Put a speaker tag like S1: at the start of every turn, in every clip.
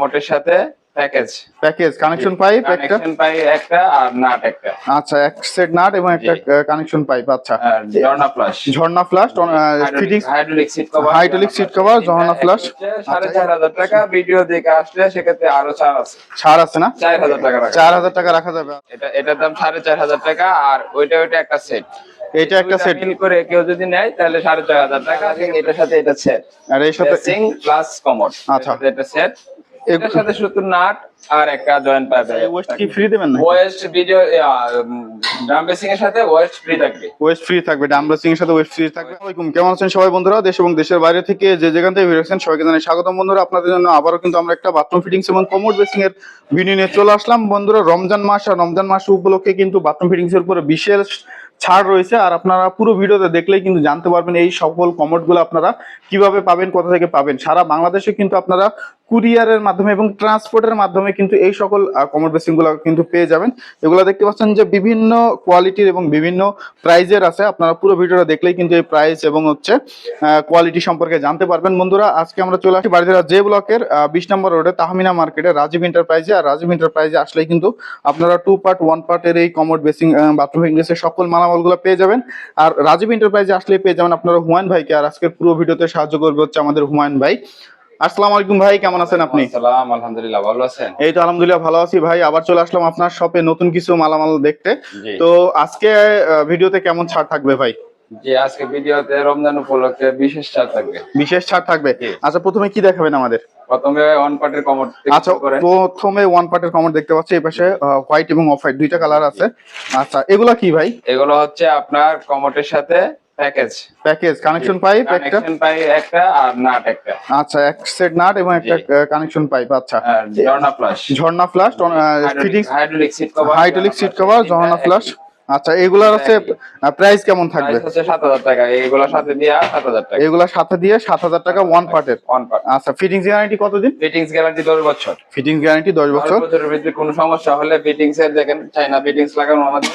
S1: মোটের সাথে package
S2: package connection pipe একটা?
S1: কানেকশন পাই একটা আর নাট একটা।
S2: আচ্ছা এক সেট নাট এবং একটা কানেকশন পাইপ আচ্ছা।
S1: জর্না প্লাস
S2: ঝর্ণা flush fitting
S1: hydraulic seat cover
S2: seat cover, জর্না flush।
S1: সাড়ে চার হাজার টাকা ভিডিও দেখে আসলে সেক্ষেত্রে আরও ছাড় আছে।
S2: ছাড় আছে না?
S1: চার হাজার টাকা রাখা।
S2: চার হাজার টাকা রাখা যাবে।
S1: এটা এটার দাম সাড়ে চার হাজার টাকা আর ওইটা ওইটা একটা সেট
S2: এটা একটা সেট
S1: মিল করে কেউ যদি নেয় তাহলে সাড়ে চার হাজার টাকা। এটার সাথে এটা সেট
S2: আর এর সাথে
S1: সিং প্লাস কমোড
S2: আচ্ছা।
S1: এটা সেট এটার সাথে শুধু নাট আর একটা জয়েন্ট পাবে
S2: ওয়েস্ট কি ফ্রি দেবেন না
S1: ওয়েস্ট ভিডিও ড্রাম বেসিং এর সাথে ওয়েস্ট ফ্রি থাকবে।
S2: ওয়েস্ট ফ্রি থাকবে ডাম্বলা সিং এর সাথে ওয়েস্ট ফ্রি থাকবে। আসসালামাইকুম কেমন আছেন সবাই বন্ধুরা? দেশ এবং দেশের বাইরে থেকে যে যেখান থেকে ভিডিও দেখছেন সবাইকে জানাই স্বাগতম বন্ধুরা। আপনাদের জন্য আবারও কিন্তু আমরা একটা বাথরুম ফিটিংস এবং কমোড বেসিং এর ভিডিও নিয়ে চলে আসলাম। বন্ধুরা রমজান মাস আর রমজান মাস উপলক্ষে কিন্তু বাথরুম ফিটিংস এর উপরে বিশেষ ছাড় রয়েছে। আর আপনারা পুরো ভিডিওতে দেখলেই কিন্তু জানতে পারবেন এই সকল কমোডগুলো আপনারা কীভাবে পাবেন কোথা থেকে পাবেন। সারা বাংলাদেশে কিন্তু আপনারা কুরিয়ারের মাধ্যমে এবং ট্রান্সপোর্টের মাধ্যমে কিন্তু এই সকল কমোড বেসিংগুলো কিন্তু পেয়ে যাবেন। এগুলো দেখতে পাচ্ছেন যে বিভিন্ন কোয়ালিটির এবং বিভিন্ন প্রাইজের আছে। আপনারা পুরো ভিডিওটা দেখলেই কিন্তু এই প্রাইস এবং হচ্ছে কোয়ালিটি সম্পর্কে জানতে পারবেন। বন্ধুরা, আজকে আমরা চলে আসি বাড়িতে যে ব্লকের বিশ নম্বর রোডে তাহমিনা মার্কেটে রাজীব এন্টারপ্রাইজে আর রাজীব এন্টারপ্রাইজে আসলেই কিন্তু আপনারা টু পার্ট ওয়ান পার্টের এই কমোড বেসিং বাথরুম ইংলিশের সকল মালামালগুলো পেয়ে যাবেন। আর রাজীব এন্টারপ্রাইজে আসলেই পেয়ে যাবেন আপনারা হুমায়ুন ভাইকে। আর আজকের পুরো ভিডিওতে সাহায্য করবে হচ্ছে আমাদের হুমায়ুন ভাই। আসসালামু আলাইকুম ভাই কেমন আছেন আপনি?
S1: সালাম আলহামদুলিল্লাহ ভালো আছেন?
S2: এই তো আলহামদুলিল্লাহ ভালো আছি ভাই আবার চলে আসলাম আপনার শপে নতুন কিছু মালামাল দেখতে। তো আজকে ভিডিওতে কেমন ছাড় থাকবে ভাই?
S1: আজকে ভিডিওতে রমজান উপলক্ষে বিশেষ ছাড় থাকবে।
S2: বিশেষ ছাড় থাকবে? আচ্ছা প্রথমে কি দেখাবেন আমাদের?
S1: প্রথমে অন পার্টের কমোড
S2: আচ্ছা প্রথমে ওয়ান পার্টের কমর দেখতে পাচ্ছি এই পাশে হোয়াইট এবং অফ হোয়াইট দুইটা কালার আছে। আচ্ছা এগুলা কি ভাই?
S1: এগুলো হচ্ছে আপনার কমোটের সাথে প্যাকেজ
S2: প্যাকেজ কানেকশন পাইপ একটা?
S1: কানেকশন পাই একটা আর নাট একটা।
S2: আচ্ছা এক সেট নাট এবং একটা কানেকশন পাইপ আচ্ছা।
S1: ঝর্ণা জর্না
S2: ঝর্ণা flush fittings
S1: hydraulic seat cover
S2: hydraulic seat cover ঝর্ণা ফ্লাশ আচ্ছা এগুলার হচ্ছে প্রাইস কেমন থাকবে?
S1: হচ্ছে সাত হাজার টাকা এইগুলোর সাথে দিয়া সাত হাজার টাকা।
S2: এগুলা সাথে দিয়ে সাত হাজার টাকা ওয়ান পার্টের
S1: অন পার্ট
S2: আচ্ছা ফিটিংস গ্যারান্টি কতদিন?
S1: ফিটিংস গ্যারান্টি দশ বছর।
S2: ফিটিংস গ্যারান্টি দশ
S1: দশ
S2: বছর?
S1: বছরের ভিতরে কোনো সমস্যা হলে ফিটিংস এর দেখেন চাইনা ফিটিংস লাগানো আমাদের।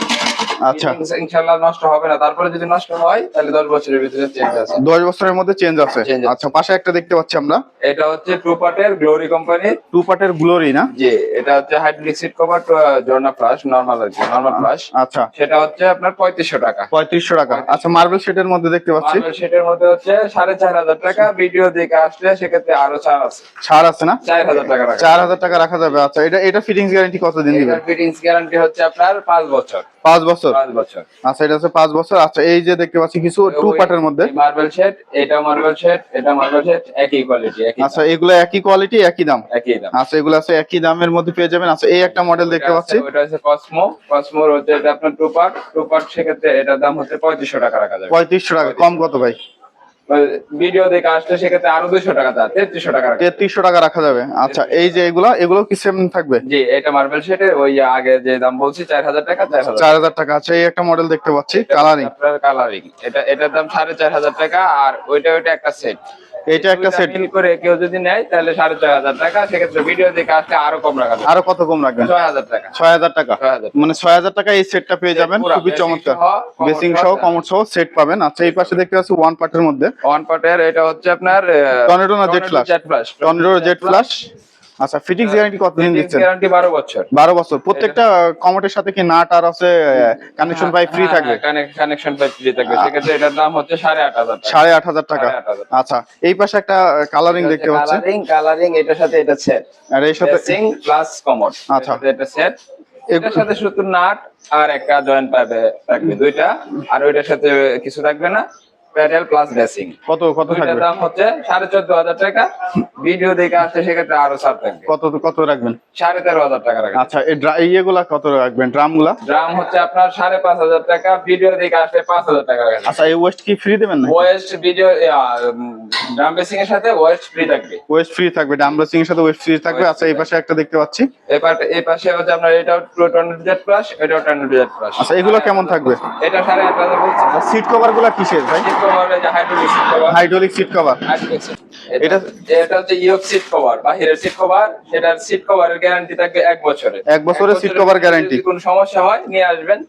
S2: আচ্ছা।
S1: ইনশাআল্লাহ নষ্ট হবে না। তারপরে যদি নষ্ট হয় তাহলে দশ বছরের ভিতরে চেঞ্জ আছে।
S2: দশ বছরের মধ্যে চেঞ্জ আছে। আচ্ছা পাশে একটা দেখতে পাচ্ছি আমরা।
S1: এটা হচ্ছে টু পার্টের গ্লোরি কোম্পানির
S2: টু পার্টের গ্লোরি না?
S1: জি এটা হচ্ছে হাইড্রোলিক সিট কভার জর্না প্লাস নর্মাল কি নর্মাল প্লাস
S2: আচ্ছা।
S1: সেটা হচ্ছে আপনার পঁয়ত্রিশশো টাকা।
S2: পঁয়ত্রিশশো টাকা। আচ্ছা মার্বেল শেডের মধ্যে দেখতে পাচ্ছি।
S1: মার্বেল সেটের মধ্যে হচ্ছে সাড়ে চার হাজার টাকা। ভিডিও দেখে আসলে সেক্ষেত্রে আরও ছাড় আছে।
S2: ছাড় আছে না?
S1: চার হাজার টাকা
S2: চার হাজার টাকা রাখা যাবে। আচ্ছা এটা এটা ফিটিংস গ্যারান্টি কতদিন
S1: এটার ফিটিংস গ্যারান্টি হচ্ছে আপনার পাঁচ বছর।
S2: পাঁচ বছর?
S1: পাঁচ বছর।
S2: আচ্ছা এটা হচ্ছে পাঁচ বছর। আচ্ছা এই যে দেখতে পাচ্ছি কিছু টু পার্টের মধ্যে।
S1: মার্বেল সেট এটা মার্বেল সেট এটা মার্বেল সেট একই কোয়ালিটি
S2: আচ্ছা এগুলো একই কোয়ালিটি একই দাম?
S1: একই দাম।
S2: আচ্ছা এগুলো আছে একই দামের মধ্যে পেয়ে যাবেন। আচ্ছা এই একটা মডেল দেখতে পাচ্ছি।
S1: ওটা হচ্ছে কসমো কসমোর হচ্ছে এটা আপনার টু পার্ট টু সেক্ষেত্রে এটার দাম হচ্ছে পঁয়ত্রিশশো টাকা রাখা যাবে।
S2: পঁয়ত্রিশশো টাকা কম কত ভাই?
S1: ভিডিও দেখে আসলে সেক্ষেত্রে আরও দুইশো টাকা তেত্রিশশো টাকা
S2: তেত্রিশশো টাকা রাখা যাবে। আচ্ছা এই যে এগুলা এগুলো কি সেম থাকবে?
S1: জি এটা মার্বেল সেটের ওই আগে যে দাম বলছি চার হাজার টাকা চার হাজার
S2: টাকা। আচ্ছা এই একটা মডেল দেখতে পাচ্ছি কালারিং
S1: কালারিং এটা এটার দাম সাড়ে চার হাজার টাকা আর ওইটা ওইটা একটা সেট
S2: এইটা একটা সেট
S1: করে কেউ যদি নেয় তাহলে সাড়ে ছয় হাজার টাকা। সেক্ষেত্রে ভিডিও দেখে আসলে আরও কম রাখা
S2: আরও কত কম রাখবেন?
S1: ছয় হাজার টাকা।
S2: ছয় হাজার টাকা? মানে ছয় হাজার টাকা এই সেটটা পেয়ে যাবেন। খুবই চমৎকার। বেসিং
S1: সহ
S2: কমর সহ সেট পাবেন। আচ্ছা এই পাশে দেখতে পাচ্ছি ওয়ান পার্টের মধ্যে।
S1: ওয়ান পার্টের এটা হচ্ছে আপনার
S2: টর্নেডো না?
S1: Jet flush
S2: tornado jet flush আচ্ছা ফিটিংস গ্যারান্টি কতদিন দিচ্ছেন?
S1: গ্যারান্টি বারো বছর।
S2: বারো বছর। প্রত্যেকটা কমোটের সাথে কি নাট আর আছে কানেকশন পাই ফ্রি থাকবে?
S1: কানেকশন পাইপ ফ্রি থাকবে। সেক্ষেত্রে এটার দাম হচ্ছে সাড়ে আট হাজার টাকা।
S2: সাড়ে আট হাজার টাকা।
S1: আট হাজার।
S2: আচ্ছা এই পাশে একটা কালারিং দেখতে পাচ্ছি।
S1: কালারিং কালারিং এটার সাথে এটা সেট
S2: আর এই সাথে
S1: সিং প্লাস কমোড
S2: আচ্ছা।
S1: এটা সেট এটার সাথে শুধু নাট আর একটা জয়েন্ট পাইপে থাকবে দুইটা। আর ওইটার সাথে কিছু থাকবে না। প্যাডেল প্লাস
S2: কত কত থাকবে?
S1: দাম হচ্ছে সাড়ে চোদ্দ হাজার টাকা। ভিডিও দেখে আসলে সেক্ষেত্রে আরও ছাড় থাকবে।
S2: কত কত রাখবেন?
S1: সাড়ে তেরো হাজার টাকা রাখবে
S2: আচ্ছা এই ইয়েগুলা কত রাখবেন? ড্রামগুলা
S1: ড্রাম হচ্ছে আপনার সাড়ে পাঁচ হাজার টাকা ভিডিও দেখে আসলে পাঁচ হাজার টাকা রাখবে
S2: আচ্ছা এই ওয়েস্ট কি ফ্রি দেবেন না
S1: ওয়েস্ট ভিডিও ড্রাম এর সাথে ওয়েস্ট ফ্রি থাকবে।
S2: ওয়েস্ট ফ্রি থাকবে ডাম্বলা সিং এর সাথে ওয়েস্ট ফ্রি থাকবে। আচ্ছা এই পাশে একটা দেখতে পাচ্ছি।
S1: এবার এই পাশে হচ্ছে আপনার এটাও টোয়েন্টি জেড প্লাস এটাও প্লাস
S2: আচ্ছা এগুলো কেমন থাকবে?
S1: এটা সাড়ে আট হাজার বলছি।
S2: সিট কভারগুলা কিসের ভাই?
S1: কভার যে hydraulic seat cover
S2: hydraulic seat cover
S1: এটা
S2: এটা-
S1: এটা হচ্ছে ইয়ক সিট কভার বাহিরের সিট কভার সেটার সিট কভারের গ্যারান্টি থাকবে এক বছরের
S2: এক বছরের
S1: সিট
S2: কভার
S1: গ্যারান্টি কোনো সমস্যা হয় নিয়ে আসবেন।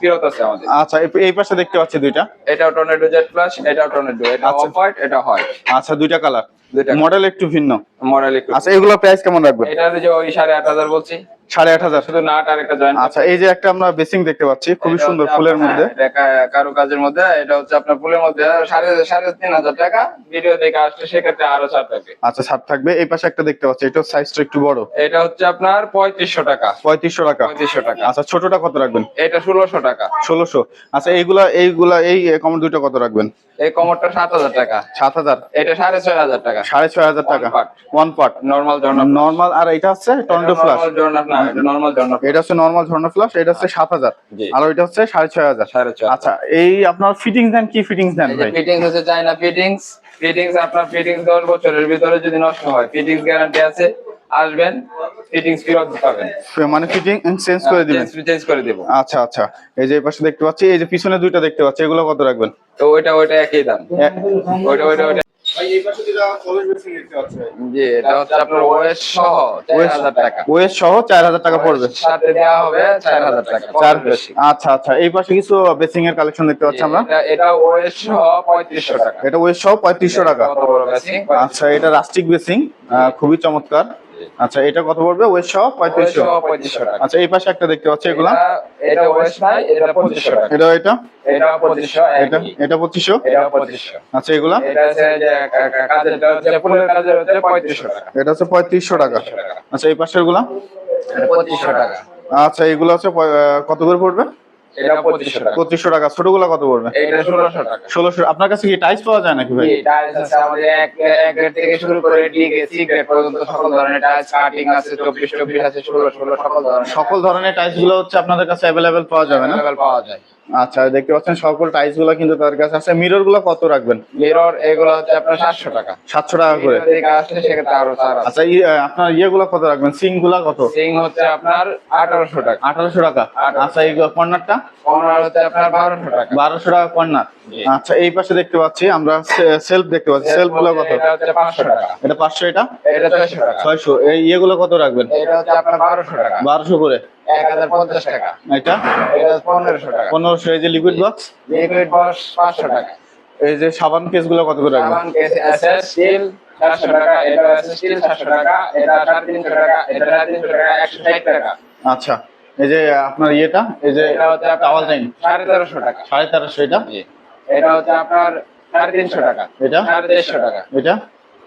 S1: ফেরত আছে আমাদের।
S2: আচ্ছা এই- পাশে দেখতে পাচ্ছি দুইটা।
S1: এটা টর্নেডো জেড প্লাস এটা টর্নেডো এটা
S2: আচ্ছা।
S1: অফ হোয়াইট এটা হোয়াইট
S2: আচ্ছা দুইটা কালার মডেল একটু ভিন্ন।
S1: মডেল একটু
S2: আচ্ছা এগুলো প্রাইস কেমন রাখবেন?
S1: এটা যে ওই সাড়ে আট হাজার বলছি।
S2: সাড়ে আট হাজার।
S1: শুধু নাট আর একটা জয়েন্ট
S2: আচ্ছা এই যে একটা আমরা বেসিং দেখতে পাচ্ছি সুন্দর ফুলের মধ্যে।
S1: কারও কাজের মধ্যে এটা হচ্ছে আপনার ফুলের মধ্যে সাড়ে সাড়ে তিন হাজার টাকা। ভিডিও দেখে আসলে সেক্ষেত্রে আরও ছাড় থাকবে।
S2: আচ্ছা ছাড় থাকবে। এই পাশে একটা দেখতে পাচ্ছি এটা সাইজটা একটু বড়।
S1: এটা হচ্ছে আপনার পঁয়ত্রিশশো টাকা।
S2: পঁয়ত্রিশশো টাকা।
S1: পঁয়ত্রিশশো টাকা।
S2: আচ্ছা ছোটটা কত রাখবেন?
S1: এটা টাকা।
S2: ষোলোশো। আচ্ছা এইগুলা এইগুলা এই কমন দুইটা কত রাখবেন?
S1: এই কমরটা সাত হাজার টাকা।
S2: সাত হাজার।
S1: এটা সাড়ে ছয় হাজার টাকা।
S2: সাড়ে ছয় হাজার টাকা।
S1: One
S2: ওয়ান পার্ট
S1: নর্মাল জর্না
S2: নর্মাল আর এটা হচ্ছে টর্নেডো ফ্লাশ
S1: নর্মাল জর্না এটা নর্মাল জর্না
S2: এটা হচ্ছে নর্মাল ঝর্ণা ফ্লাশ এটা হচ্ছে সাত হাজার। আর ওইটা হচ্ছে সাড়ে ছয় হাজার। আচ্ছা এই আপনার ফিটিংস দেন কি ফিটিংস দেন ভাই?
S1: ফিটিংস হচ্ছে চাইনা ফিটিংস ফিটিংস আপনার ফিটিংস দশ বছরের ভিতরে যদি নষ্ট হয় ফিটিংস গ্যারান্টি আছে আসবেন ফিটিংস ফেরত পাবেন।
S2: মানে ফিটিং চেঞ্জ করে দিবেন।
S1: চেঞ্জ করে দেবো।
S2: আচ্ছা আচ্ছা। এই যে পাশে দেখতে পাচ্ছি এই যে পিছনে দুইটা দেখতে পাচ্ছি এগুলো কত রাখবেন?
S1: তো ওইটা ওইটা একই দাম। ওইটা ওইটা জি এটা হচ্ছে আপনার সহ চার হাজার টাকা।
S2: সহ পড়বে।
S1: সাথে দেওয়া হবে চার হাজার টাকা।
S2: চার
S1: বেশি
S2: আচ্ছা আচ্ছা এই পাশে কিছু বেসিং এর কালেকশন দেখতে পাচ্ছি আমরা।
S1: এটা সহ টাকা।
S2: এটা সহ আচ্ছা এটা রাস্টিক বেসিং খুবই চমৎকার। আচ্ছা এটা কত পড়বে? ওয়েস সহ পঁয়ত্রিশশো
S1: পঁয়ত্রিশশো টাকা।
S2: আচ্ছা এই পাশে একটা দেখতে পাচ্ছি এগুলা।
S1: এটা- এটা নাই এটা পঁচিশশো টাকা।
S2: এটা এটা?
S1: এটা পঁচিশশো
S2: এটা এটা পঁচিশশো?
S1: এটা পঁচিশশো।
S2: আচ্ছা এগুলা?
S1: এটা হচ্ছে কাজের কাজের পঁয়ত্রিশশো টাকা।
S2: এটা হচ্ছে পঁয়ত্রিশশো টাকা। আচ্ছা এই
S1: পাশেরগুলা পঁচিশশো টাকা।
S2: আচ্ছা এগুলো হচ্ছে কত করে পড়বে?
S1: এটা পঁচিশশো টাকা।
S2: পঁচিশশো টাকা। ছোটগুলা কত পড়বে?
S1: এটা ষোলোশো টাকা।
S2: ষোলোশো। আপনার কাছে কি টাইস পাওয়া যায় নাকি ভাই?
S1: টাইলস আছে আমাদের এক এক গ্রেড থেকে শুরু করে ডি গ্রেড সি গ্রেড পর্যন্ত সকল ধরনের টাইলস কাটিং আছে চব্বিশ চব্বিশ আছে ষোলো ষোলো সকল ধরনের।
S2: সকল ধরনের টাইলসগুলো হচ্ছে আপনাদের কাছে পাওয়া যাবে না?
S1: পাওয়া যায়।
S2: আচ্ছা দেখতে পাচ্ছেন সকল টাইলসগুলো কিন্তু তাদের কাছে আছে। মিররগুলো কত রাখবেন?
S1: মিরর এগুলো হচ্ছে আপনার সাতশো টাকা।
S2: সাতশো টাকা করে। আচ্ছা আপনার ইয়ে গুলো কত রাখবেন? সিংগুলা কত?
S1: সিং হচ্ছে আপনার আঠারোশো টাকা।
S2: আঠারোশো টাকা। আচ্ছা এই কর্নারটা?
S1: আপনার বারোশো টাকা।
S2: বারোশো টাকা কর্নার আচ্ছা এই পাশে দেখতে পাচ্ছি আমরা সেলফ দেখতে পাচ্ছি। সেলফগুলো কত?
S1: এটা পাঁচশো টাকা।
S2: এটা পাঁচশো এটা?
S1: এটা ছয়শো টাকা।
S2: ছয়শো। এই ইয়েগুলো কত রাখবেন?
S1: এটা হচ্ছে আপনার বারোশো টাকা।
S2: বারোশো করে?
S1: এক হাজার পঞ্চাশ টাকা।
S2: এটা?
S1: এটা পনেরোশো টাকা।
S2: পনেরোশো এই যে লিকুইড বক্স
S1: লিকুইড বস পাঁচশো টাকা।
S2: এই যে সাবান কেসগুলো কত করে রাখবেন?
S1: সাবান কেস এসএস স্টিল চারশো টাকা। এটা এসএস স্টিল চারশো টাকা। এটা সাড়ে তিনশো টাকা। এটা সাড়ে তিনশো টাকা। একশো ষাট টাকা।
S2: আচ্ছা। এই যে আপনার ইয়েটা এই যে টাওয়াল টাইম
S1: সাড়ে তেরোশো টাকা।
S2: সাড়ে তেরোশো এটা?
S1: এটা হচ্ছে আপনার সাড়ে তিনশো টাকা।
S2: এটা?
S1: সাড়ে দেড়শো টাকা।
S2: এটা?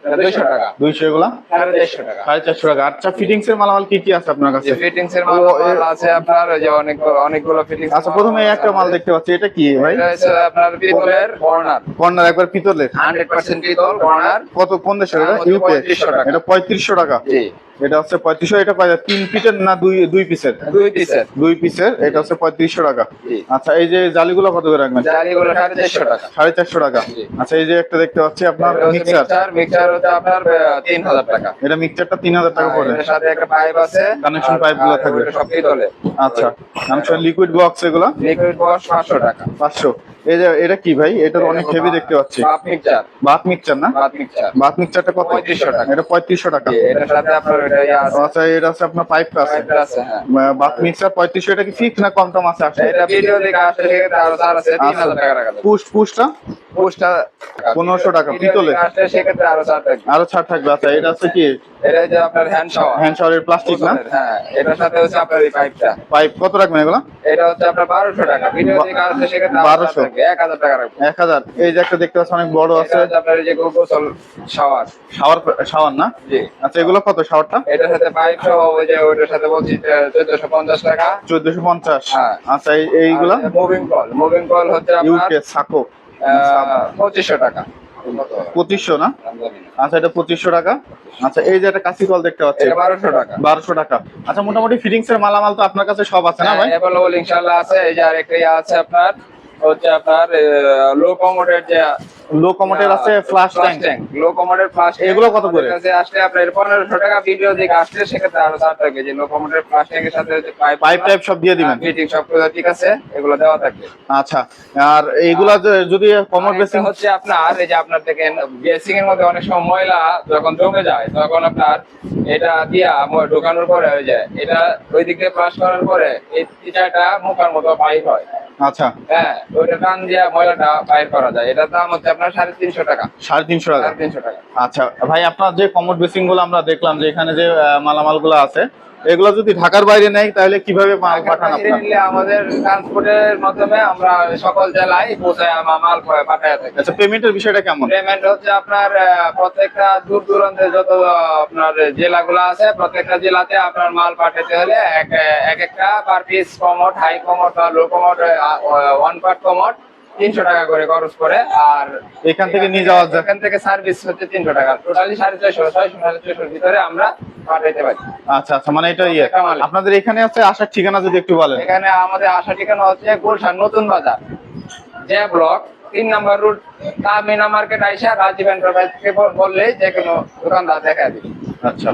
S1: দুইশো টাকা।
S2: দুইশো এগুলা?
S1: সাড়ে দেড়শো টাকা।
S2: সাড়ে চারশো টাকা। আচ্ছা ফিটিংস এর মালামাল কি কি আছে আপনার কাছে?
S1: ফিটিংস এর মাল মাল আছে আপনার যে অনেক অনেকগুলো ফিটিংস
S2: আচ্ছা প্রথমে একটা মাল দেখতে পাচ্ছি। এটা কি ভাই?
S1: এটা হচ্ছে আপনার পিতলের কর্নার।
S2: কর্নার একবার পিতলের?
S1: হান্ড্রেড পার্সেন্ট পিতল কর্নার।
S2: কত কোন দেশের এটা? ইউকে
S1: 3500 টাকা।
S2: এটা পঁয়ত্রিশশো টাকা।
S1: জি।
S2: এটা হচ্ছে পঁয়ত্রিশশো এটা তিন পিসের না দুই দুই পিসের
S1: দুই পিসের
S2: দুই পিসের এটা হচ্ছে পঁয়ত্রিশশো টাকা। আচ্ছা এই যে জালিগুলো কত করে রাখবেন?
S1: জালিগুলো সাড়ে চারশো টাকা।
S2: সাড়ে চারশো টাকা। আচ্ছা এই যে একটা দেখতে পাচ্ছি আপনার মিক্সার
S1: মিক্সার হচ্ছে আপনার তিন হাজার টাকা।
S2: এটা মিক্সারটা তিন হাজার টাকা পড়বে।
S1: এটার সাথে একটা পাইপ আছে। আর-
S2: pipe গুলো থাকবে।
S1: ওটা সব পিতলে
S2: আচ্ছা আমি লিকুইড বক্স এগুলো?
S1: লিকুইড বস পাঁচশো টাকা।
S2: পাঁচশো। যে এটা কি ভাই? এটা অনেক হেভি দেখতে পাচ্ছি। বাত মিক্সচার না? মিক্সচারটা কত?
S1: 3500 টাকা।
S2: এটা পঁয়ত্রিশশো টাকা।
S1: এটার সাথে আপনার ওটা ইয়ে আছে।
S2: আচ্ছা এটা আছে আপনার পাইপ আছে।
S1: পাইপ আছে হ্যাঁ।
S2: মিক্সচার পঁয়ত্রিশশো এটা কি ফিক্স না কম টম আছে আসলে
S1: এটা ভিডিও দেখে আসলে সেক্ষেত্রে আরও ছাড় আছে তিন হাজার টাকা রাখা যাবে।
S2: পুস্ট পুস্টটা পনেরোশো টাকা পিতলে
S1: সেক্ষেত্রে আরও ছাড় থাকবে।
S2: আরও ছাড় থাকবে আচ্ছা এটা আছে কি?
S1: এটা যে আপনার হ্যান্ড শাওয়ার
S2: হ্যান্ড শাওয়ারের প্লাস্টিক না?
S1: হ্যাঁ এটার সাথে হচ্ছে আপনার এই পাইপটা
S2: পাইপ কত রাখবেন এগুলো?
S1: এটা হচ্ছে আপনার বারোশো টাকা। ভিডিও দেখে আসলে সেক্ষেত্রে বারোশো।
S2: 1200
S1: এক হাজার টাকা রাখবে।
S2: এক হাজার। এই যে একটা দেখতে পাচ্ছি অনেক বড় আছে।
S1: আপনার এই যে গোসল শাওয়ার।
S2: শাওয়ার শাওয়ার না?
S1: জি।
S2: আচ্ছা এগুলো কত শাওয়ারটা?
S1: এটার সাথে পাইপ সহ ওই যে ওইটার সাথে বলছি চোদ্দশো পঞ্চাশ টাকা।
S2: চোদ্দশো পঞ্চাশ।
S1: হ্যাঁ।
S2: আচ্ছা এই-
S1: মুভিং কল মুভিং কল হচ্ছে
S2: ইউকে সাকো।
S1: পঁচিশশো টাকা।
S2: পঁচিশশো না? আচ্ছা এটা পঁচিশশো টাকা। আচ্ছা এই যে একটা কাশি কল দেখতে পাচ্ছি।
S1: বারোশো টাকা।
S2: বারোশো টাকা। আচ্ছা মোটামুটি ফিটিংস এর মালামাল তো আপনার কাছে সব আছে না ভাই?
S1: অ্যাভেলেবল ইনশাআল্লাহ আছে। এই যে আরেকটা আছে আপনার। হচ্ছে আপনার লো কমোডের যে
S2: লো কমোটের আছে ফ্লাশ ট্যাঙ্ক
S1: লো কমোডের ফ্লাশ
S2: এগুলো কত করে?
S1: কাছে আসলে আপনার পনেরোশো টাকা ভিডিও দিকে আসলে সেক্ষেত্রে আরও ছাড় থাকবে। যে লো কমোডের ফ্লাশ ট্যাঙ্কের সাথে হচ্ছে পাইপ
S2: পাইপ টাইপ সব দিয়ে দিবেন?
S1: ফিটিং সব কিছু ঠিক আছে এগুলো দেওয়া থাকবে।
S2: আচ্ছা আর এইগুলা যদি কমোড বেসিং
S1: হচ্ছে আপনার এই যে আপনার দেখেন বেসিং এর মধ্যে অনেক সময় ময়লা যখন জমে যায় তখন আপনার এটা দিয়া ঢোকানোর পরে হয়ে যায় এটা ওই দিক দিয়ে পাস করার পরে এই টিচারটা মুখার মতো পাইপ হয়।
S2: আচ্ছা।
S1: হ্যাঁ ওইটা টান দিয়ে ময়লাটা বাইর করা যায়। এটার দাম হচ্ছে আপনার সাড়ে তিনশো টাকা।
S2: সাড়ে তিনশো টাকা?
S1: তিনশো টাকা।
S2: আচ্ছা ভাই আপনার যে কমোড বেসিংগুলো আমরা দেখলাম যে এখানে যে মালামালগুলো আছে এগুলো যদি ঢাকার বাইরে নেয় তাহলে কীভাবে মাল পাঠান আপনার?
S1: আমাদের ট্রান্সপোর্টের মাধ্যমে আমরা সকল জেলায় পৌঁছায় মাল পাঠায় থাকি।
S2: আচ্ছা পেমেন্টের বিষয়টা কেমন?
S1: পেমেন্ট হচ্ছে আপনার প্রত্যেকটা দূর দূরান্তে যত আপনার জেলাগুলো আছে প্রত্যেকটা জেলাতে আপনার মাল পাঠাতে হলে এক এক একটা পার পিস হাই কমোড বা লো ওয়ান পার্ট কমোড তিনশো টাকা করে খরচ করে আর
S2: এখান থেকে নিয়ে যাওয়া যায়।
S1: এখান থেকে সার্ভিস হচ্ছে তিনশো টাকা। টোটালি সাড়ে ছয়শো ছয়শো সাড়ে ছয়শোর ভিতরে আমরা পাঠাইতে পারি।
S2: আচ্ছা আচ্ছা মানে এটা ইয়ে। আপনাদের এখানে আছে আসার ঠিকানা যদি একটু বলেন।
S1: এখানে আমাদের আসা ঠিকানা হচ্ছে গুলশান নতুন বাজার। যে ব্লক তিন নাম্বার রুট তামিনা মার্কেট আইসা রাজীব এন্টারপ্রাইজ থেকে বললেই যে কোনো দোকানদার দেখা দিবে।
S2: আচ্ছা।